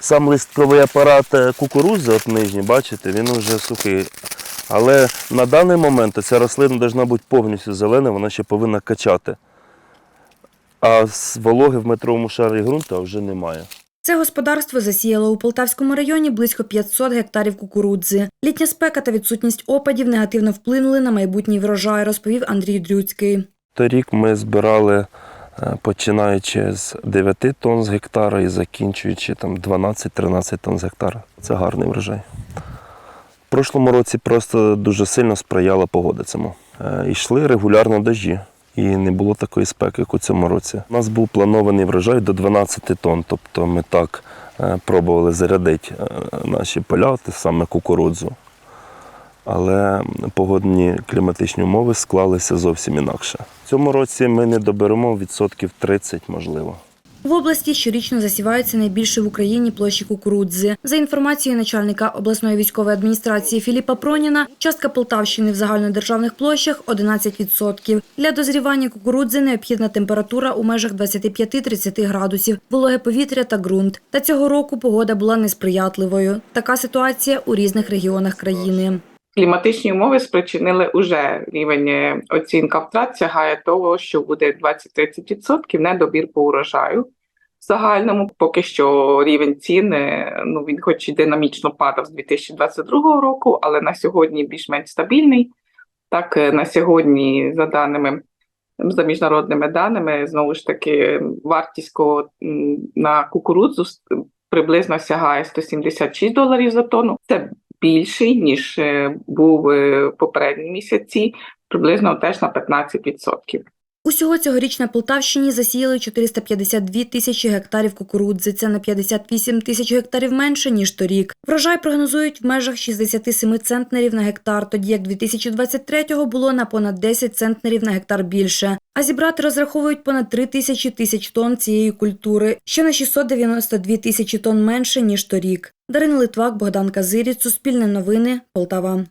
Сам листковий апарат е, кукурудзи, от нижній, бачите, він вже сухий. Але на даний момент ця рослина повинна бути повністю зелена, вона ще повинна качати. А з вологи в метровому шарі ґрунту вже немає. Це господарство засіяло у Полтавському районі близько 500 гектарів кукурудзи. Літня спека та відсутність опадів негативно вплинули на майбутній врожай, розповів Андрій Дрюцький. Торік ми збирали починаючи з 9 тонн з гектара і закінчуючи там 12-13 тонн з гектара. Це гарний врожай. В прошлому році просто дуже сильно сприяла погода цьому. Е, Йшли регулярно дощі. І не було такої спеки, як у цьому році. У нас був планований врожай до 12 тонн. Тобто ми так е, пробували зарядити е, наші поля, саме кукурудзу. Але погодні кліматичні умови склалися зовсім інакше. В цьому році ми не доберемо відсотків 30, можливо. В області щорічно засіваються найбільші в Україні площі кукурудзи. За інформацією начальника обласної військової адміністрації Філіпа Проніна, частка Полтавщини в загальнодержавних площах 11%. Для дозрівання кукурудзи необхідна температура у межах 25-30 градусів, вологе повітря та ґрунт. Та цього року погода була несприятливою. Така ситуація у різних регіонах країни. Кліматичні умови спричинили уже рівень е, оцінка втрат сягає того, що буде 20-30% недобір по урожаю. В загальному поки що рівень цін, е, ну він хоч і динамічно падав з 2022 року, але на сьогодні більш-менш стабільний. Так, е, на сьогодні, за даними за міжнародними даними, знову ж таки, вартість на кукурудзу приблизно сягає 176 доларів за тонну. Це більший, ніж е, був е, попередні місяці, приблизно теж на 15%. Усього цьогоріч на Полтавщині засіяли 452 тисячі гектарів кукурудзи. Це на 58 тисяч гектарів менше, ніж торік. Врожай прогнозують в межах 67 центнерів на гектар, тоді як 2023-го було на понад 10 центнерів на гектар більше. А зібрати розраховують понад 3 тисячі тисяч тонн цієї культури, що на 692 тисячі тонн менше, ніж торік. Дарина Литвак, Богдан Казиріць, Суспільне новини, Полтава.